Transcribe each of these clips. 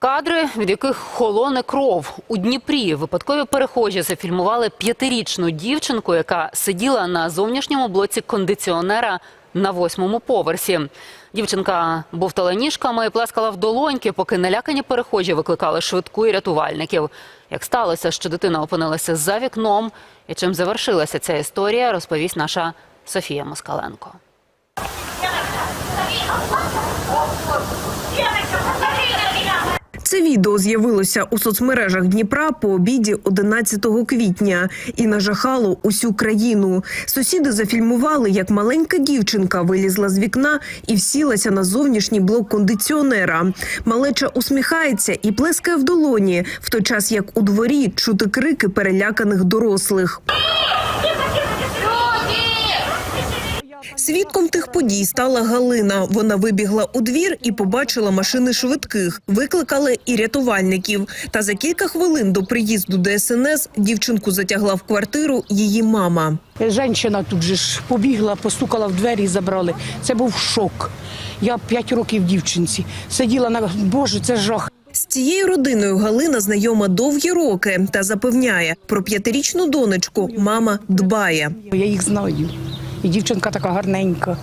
Кадри, від яких холоне кров у Дніпрі. Випадкові перехожі зафільмували п'ятирічну дівчинку, яка сиділа на зовнішньому блоці кондиціонера на восьмому поверсі. Дівчинка бовтала ніжками і плескала в долоньки, поки налякані перехожі викликали швидку і рятувальників. Як сталося, що дитина опинилася за вікном, і чим завершилася ця історія, розповість наша Софія Москаленко. Це відео з'явилося у соцмережах Дніпра по обіді 11 квітня і нажахало усю країну. Сусіди зафільмували, як маленька дівчинка вилізла з вікна і всілася на зовнішній блок кондиціонера. Малеча усміхається і плескає в долоні, в той час як у дворі чути крики переляканих дорослих. Свідком тих подій стала Галина. Вона вибігла у двір і побачила машини швидких. Викликали і рятувальників. Та за кілька хвилин до приїзду ДСНС дівчинку затягла в квартиру її мама. Женщина тут же ж побігла, постукала в двері і забрали. Це був шок. Я п'ять років дівчинці. Сиділа на Боже, це жах. З цією родиною Галина знайома довгі роки та запевняє, про п'ятирічну донечку мама дбає. Я їх знаю. І дівчинка така гарненька.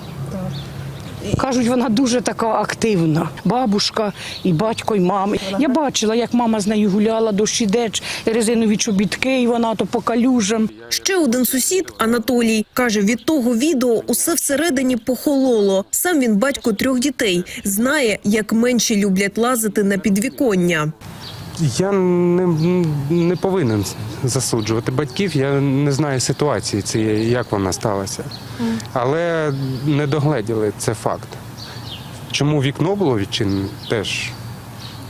Кажуть, вона дуже така активна. Бабушка, і батько, і мама. Я бачила, як мама з нею гуляла, дощ іде, резинові чобітки, і вона то по калюжам. Ще один сусід Анатолій каже: від того відео усе всередині похололо. Сам він батько трьох дітей, знає, як менші люблять лазити на підвіконня. Я не, не повинен засуджувати батьків. Я не знаю ситуації цієї, як вона сталася. Але не догледіли, це факт. Чому вікно було відчинене, теж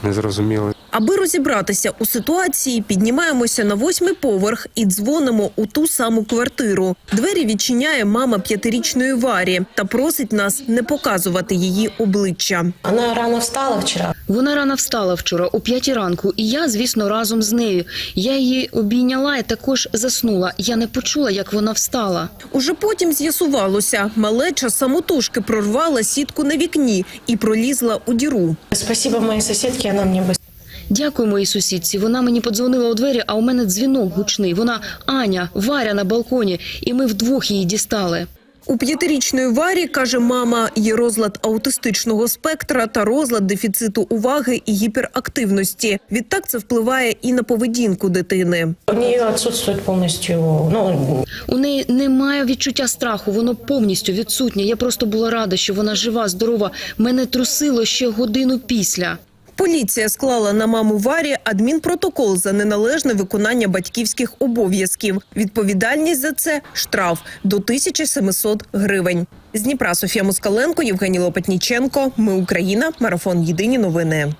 не зрозуміло. Аби розібратися у ситуації, піднімаємося на восьмий поверх і дзвонимо у ту саму квартиру. Двері відчиняє мама п'ятирічної Варі та просить нас не показувати її обличчя. Она рано встала вчера. Вона рано встала вчора о п'ятій ранку, і я, звісно, разом з нею. Я її обійняла і також заснула. Я не почула, як вона встала. Уже потім з'ясувалося, малеча самотужки прорвала сітку на вікні і пролізла у діру. Спасибо моей соседке, она мне быстро Дякую моїй сусідці. Вона мені подзвонила у двері, а у мене дзвінок гучний. Вона Аня, Варя на балконі, і ми вдвох її дістали. У п'ятирічної Варі, каже мама, є розлад аутистичного спектра та розлад дефіциту уваги і гіперактивності. Відтак це впливає і на поведінку дитини. У нее отсутствует полностью, ну, У неї немає відчуття страху, воно повністю відсутнє. Я просто була рада, що вона жива, здорова. Мене трусило ще годину після. Поліція склала на маму Варі адмінпротокол за неналежне виконання батьківських обов'язків. Відповідальність за це штраф до 1700 гривень. З Дніпра Софія Москаленко, Євгеній Лопатніченко. Ми Україна. Марафон Єдині новини.